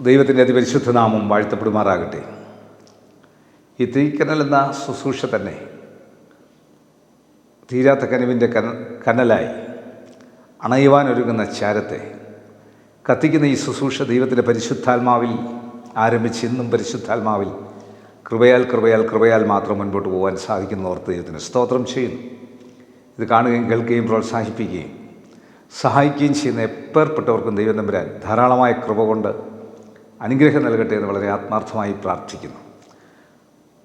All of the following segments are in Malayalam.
ദൈവത്തിന്റെ അതിപരിശുദ്ധ നാമം വാഴ്ത്തപ്പെടുമാറാകട്ടെ. ഈ തീക്കനൽ എന്ന ശുശ്രൂഷ തന്നെ തീരാത്ത കനവിന്റെ കന കനലായി അണയുവാനൊരുങ്ങുന്ന ചാരത്തെ കത്തിക്കുന്ന ഈ ശുശ്രൂഷ ദൈവത്തിന്റെ പരിശുദ്ധാത്മാവിൽ ആരംഭിച്ച് ഇന്നും പരിശുദ്ധാത്മാവിൽ കൃപയാൽ കൃപയാൽ കൃപയാൽ മാത്രം മുൻപോട്ട് പോകാൻ സാധിക്കുന്ന ഓർത്ത് ദൈവത്തിന്. സ്തോത്രം ചെയ്യുന്നു. ഇത് കാണുകയും കേൾക്കുകയും പ്രോത്സാഹിപ്പിക്കുകയും സഹായിക്കുകയും ചെയ്യുന്ന എപ്പേർപ്പെട്ടവർക്കും ദൈവം തമ്പുരാൻ ധാരാളമായ കൃപ കൊണ്ട് അനുഗ്രഹം നൽകട്ടെ എന്ന് വളരെ ആത്മാർത്ഥമായി പ്രാർത്ഥിക്കുന്നു.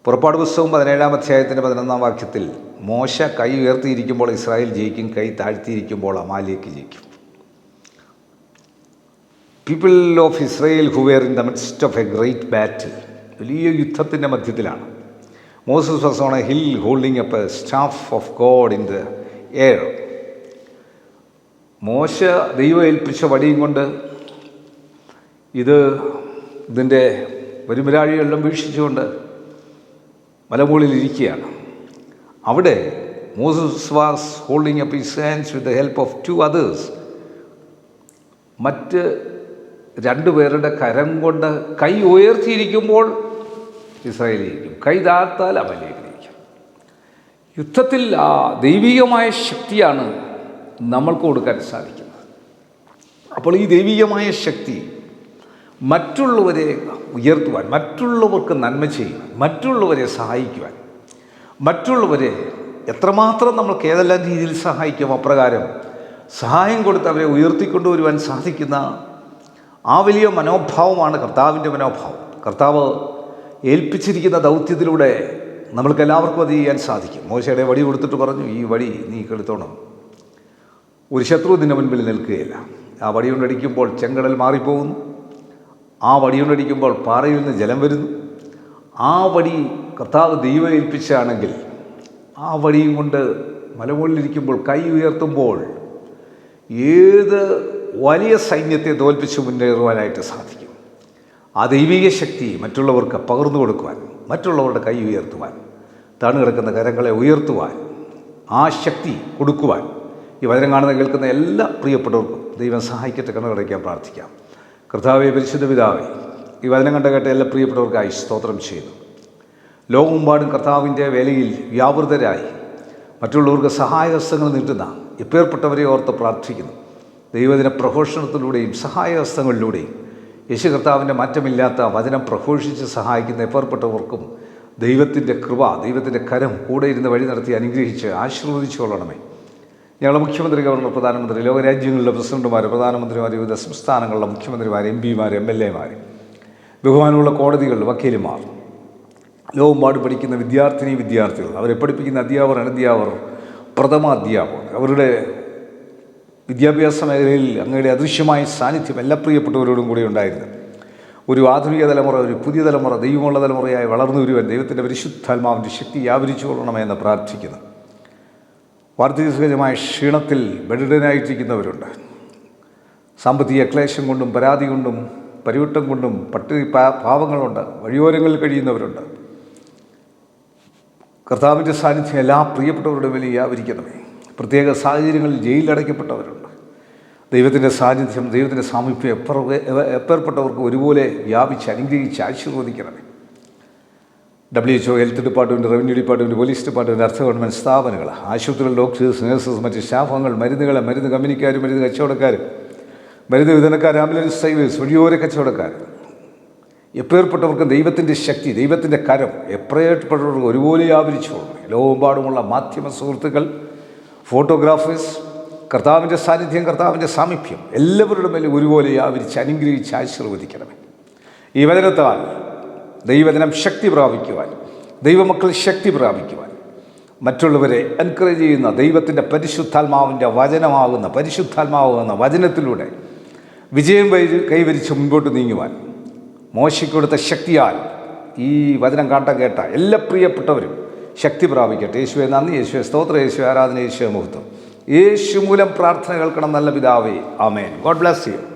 പുറപ്പാട് പുസ്തകം പതിനേഴാം അധ്യായത്തിന്റെ പതിനൊന്നാം വാക്യത്തിൽ മോശ കൈ ഉയർത്തിയിരിക്കുമ്പോൾ ഇസ്രായേൽ ജയിക്കും കൈ താഴ്ത്തിയിരിക്കുമ്പോൾ അമാലിയക്ക് ജയിക്കും. People of Israel who in the midst of a great battle വലിയ യുദ്ധത്തിന്റെ മധ്യത്തിലാണ്. Moses was hill holding up staff of God in the air മോശ ദൈവം ഏൽപ്പിച്ച വടിയും കൊണ്ട് ഇത് ഇതിന്റെ വരുമരാഴിയെല്ലാം വീക്ഷിച്ചുകൊണ്ട് മലമുകളിൽ ഇരിക്കുകയാണ് അവിടെ Moses was holding up his hands with the help of two others മറ്റ് രണ്ടു പേരുടെ കരം കൊണ്ട് കൈ ഉയർത്തിയിരിക്കുമ്പോൾ ഇസ്രായേലിരിക്കും. കൈ താഴ്ത്താൽ അമലേഖനിക്കും യുദ്ധത്തിൽ ആ ദൈവികമായ ശക്തിയാണ് നമ്മൾക്ക് കൊടുക്കാൻ സാധിക്കുന്നത്. അപ്പോൾ ഈ ദൈവികമായ ശക്തി മറ്റുള്ളവരെ ഉയർത്തുവാൻ മറ്റുള്ളവർക്ക് നന്മ ചെയ്യുവാൻ മറ്റുള്ളവരെ സഹായിക്കുവാൻ. മറ്റുള്ളവരെ എത്രമാത്രം നമ്മൾക്ക് ഏതെല്ലാം രീതിയിൽ സഹായിക്കും അപ്രകാരം സഹായം കൊടുത്ത് അവരെ ഉയർത്തിക്കൊണ്ടുവരുവാൻ സാധിക്കുന്ന ആ വലിയ മനോഭാവമാണ് കർത്താവിന്റെ മനോഭാവം. കർത്താവ് ഏൽപ്പിച്ചിരിക്കുന്ന ദൗത്യത്തിലൂടെ നമ്മൾക്ക് എല്ലാവർക്കും അത് ചെയ്യാൻ സാധിക്കും. മോശയുടെ വടി കൊടുത്തിട്ട് പറഞ്ഞു ഈ വടി നീ കെടുത്തോണം. ഒരു ശത്രു നിന്റെ മുൻപിൽ നിൽക്കുകയില്ല. ആ വടി കൊണ്ടടിക്കുമ്പോൾ ചെങ്കടൽ മാറിപ്പോകുന്നു. ആ വടി കൊണ്ടടിക്കുമ്പോൾ പാറയിൽ നിന്ന് ജലം വരുന്നു. ആ വടി കർത്താവ് ദൈവം ഏൽപ്പിച്ചാണെങ്കിൽ ആ വടിയും കൊണ്ട് മലമുകളിലിരിക്കുമ്പോൾ കൈ ഉയർത്തുമ്പോൾ ഏത് വലിയ സൈന്യത്തെ തോൽപ്പിച്ച് മുന്നേറുവാനായിട്ട് സാധിക്കും. ആ ദൈവിക ശക്തി മറ്റുള്ളവർക്ക് പകർന്നു കൊടുക്കുവാൻ മറ്റുള്ളവരുടെ കൈ ഉയർത്തുവാൻ താണു കിടക്കുന്ന കരങ്ങളെ ഉയർത്തുവാൻ ആ ശക്തി കൊടുക്കുവാൻ ഈ വചനം കാണുന്ന കേൾക്കുന്ന എല്ലാ പ്രിയപ്പെട്ടവർക്കും ദൈവം സഹായിക്കട്ടെ കണ്ണുകടയ്ക്കാൻ പ്രാർത്ഥിക്കാം. കർത്താവെ പരിശുദ്ധ പിതാവേ ഈ വചനം കണ്ട കേട്ട എല്ലാ പ്രിയപ്പെട്ടവർക്കായി സ്തോത്രം ചെയ്തു ലോകമെമ്പാടും കർത്താവിന്റെ വേലയിൽ വ്യാപൃതരായി മറ്റുള്ളവർക്ക് സഹായഹസ്തങ്ങൾ നീട്ടുന്ന എപ്പേർപ്പെട്ടവരെ ഓർത്ത് പ്രാർത്ഥിക്കുന്നു. ദൈവദിന പ്രഘോഷണത്തിലൂടെയും സഹായഹസ്തങ്ങളിലൂടെയും യേശു കർത്താവിന്റെ മാറ്റമില്ലാത്ത വചനം പ്രഘോഷിച്ച് സഹായിക്കുന്ന എപ്പേർപ്പെട്ടവർക്കും ദൈവത്തിന്റെ കൃപ ദൈവത്തിന്റെ കരം കൂടെ ഇരുന്ന് വഴി നടത്തി അനുഗ്രഹിച്ച് ആശീർവദിച്ചു കൊള്ളണമേ ഞങ്ങളുടെ മുഖ്യമന്ത്രി ഗവർണർ പ്രധാനമന്ത്രി ലോകരാജ്യങ്ങളിലെ പ്രസിഡന്റുമാർ പ്രധാനമന്ത്രിമാർ വിവിധ സംസ്ഥാനങ്ങളിലെ മുഖ്യമന്ത്രിമാർ എം പിമാർ എം എൽ എമാർ ബഹുമാനമുള്ള കോടതികൾ വക്കീലുമാർ ലോകമ്പാട് പഠിക്കുന്ന വിദ്യാർത്ഥിനി വിദ്യാർത്ഥികൾ അവരെ പഠിപ്പിക്കുന്ന അധ്യാപകർ അനധ്യാപകർ പ്രഥമ അധ്യാപകർ അവരുടെ വിദ്യാഭ്യാസ മേഖലയിൽ അങ്ങയുടെ അദൃശ്യമായ സാന്നിധ്യം എല്ലാ പ്രിയപ്പെട്ടവരോടും കൂടി ഉണ്ടായിരുന്നു. ഒരു ആധുനിക തലമുറ ഒരു പുതിയ തലമുറ ദൈവമുള്ള തലമുറയായി വളർന്നു വരുവാൻ ദൈവത്തിന്റെ പരിശുദ്ധാത്മാവിന്റെ ശക്തി വ്യാപരിച്ചു കൊള്ളണമെന്ന് പ്രാർത്ഥിക്കുന്നു. വാർദ്ധക്യസഹജമായ ക്ഷീണത്തിൽ ബെഡിഡനായിട്ടിരിക്കുന്നവരുണ്ട് സാമ്പത്തിക ക്ലേശം കൊണ്ടും പരാതി കൊണ്ടും പരിവട്ടം കൊണ്ടും പട്ടിണി പാവങ്ങളുണ്ട്. വഴിയോരങ്ങളിൽ കഴിയുന്നവരുണ്ട്. കർത്താവിന്റെ സാന്നിധ്യം എല്ലാ പ്രിയപ്പെട്ടവരുടെ മേലെ വ്യാപരിക്കണമേ. പ്രത്യേക സാഹചര്യങ്ങളിൽ ജയിലിലടയ്ക്കപ്പെട്ടവരുണ്ട് ദൈവത്തിന്റെ സാന്നിധ്യം ദൈവത്തിന്റെ സാമീപ്യം എപ്പർ എപ്പേർപ്പെട്ടവർക്ക് ഒരുപോലെ വ്യാപിച്ച് അനുഗ്രഹിച്ച് ആശീർവദിക്കണമേ. W H O health department revenue department police department അർത്ഥ ഗവൺമെന്റ് സ്ഥാപനങ്ങൾ ആശുപത്രികൾ ഡോക്ടേഴ്സ് നഴ്സസ് മറ്റ് സ്റ്റാഫുകൾ മരുന്നുകൾ മരുന്ന് കമ്പനിക്കാർ മരുന്ന് കച്ചവടക്കാർ മരുന്ന് വിതരണക്കാർ ആംബുലൻസ് സർവീസ് വഴിയോര കച്ചവടക്കാർ എപ്പേർപ്പെട്ടവർക്കും ദൈവത്തിന്റെ ശക്തി ദൈവത്തിന്റെ കരം എപ്പേർപ്പെട്ടവർക്ക് ഒരുപോലെ വ്യാപരിച്ചോളും ലോകമെമ്പാടുമുള്ള മാധ്യമ സുഹൃത്തുക്കൾ ഫോട്ടോഗ്രാഫേഴ്സ് കർത്താവിന്റെ സാന്നിധ്യം കർത്താവിന്റെ സാമീപ്യം എല്ലാവരുടെ മേലും ഒരുപോലെ വ്യാപരിച്ച് അനുഗ്രഹിച്ച് ആശീർവദിക്കണമേ. ഈ വചനത്താൽ ദൈവദിനം ശക്തി പ്രാപിക്കുവാൻ ദൈവമക്കൾ ശക്തി പ്രാപിക്കുവാൻ. മറ്റുള്ളവരെ എൻകറേജ് ചെയ്യുന്ന ദൈവത്തിന്റെ പരിശുദ്ധാത്മാവിന്റെ വചനമാകുന്ന പരിശുദ്ധാത്മാവുന്ന വചനത്തിലൂടെ വിജയം കൈവരിച്ച് മുൻപോട്ട് നീങ്ങുവാൻ. മോശിക്കൊടുത്ത ശക്തിയാൽ ഈ വചനം കാട്ടം കേട്ട എല്ലാ പ്രിയപ്പെട്ടവരും ശക്തി പ്രാപിക്കട്ടെ. യേശുവെ നന്ദി. യേശുവെ സ്തോത്ര. യേശു ആരാധന. യേശുവെ മുഹൂർത്തം. യേശു മൂലം പ്രാർത്ഥന കേൾക്കണം നല്ല പിതാവേ. ആമേൻ. God bless you.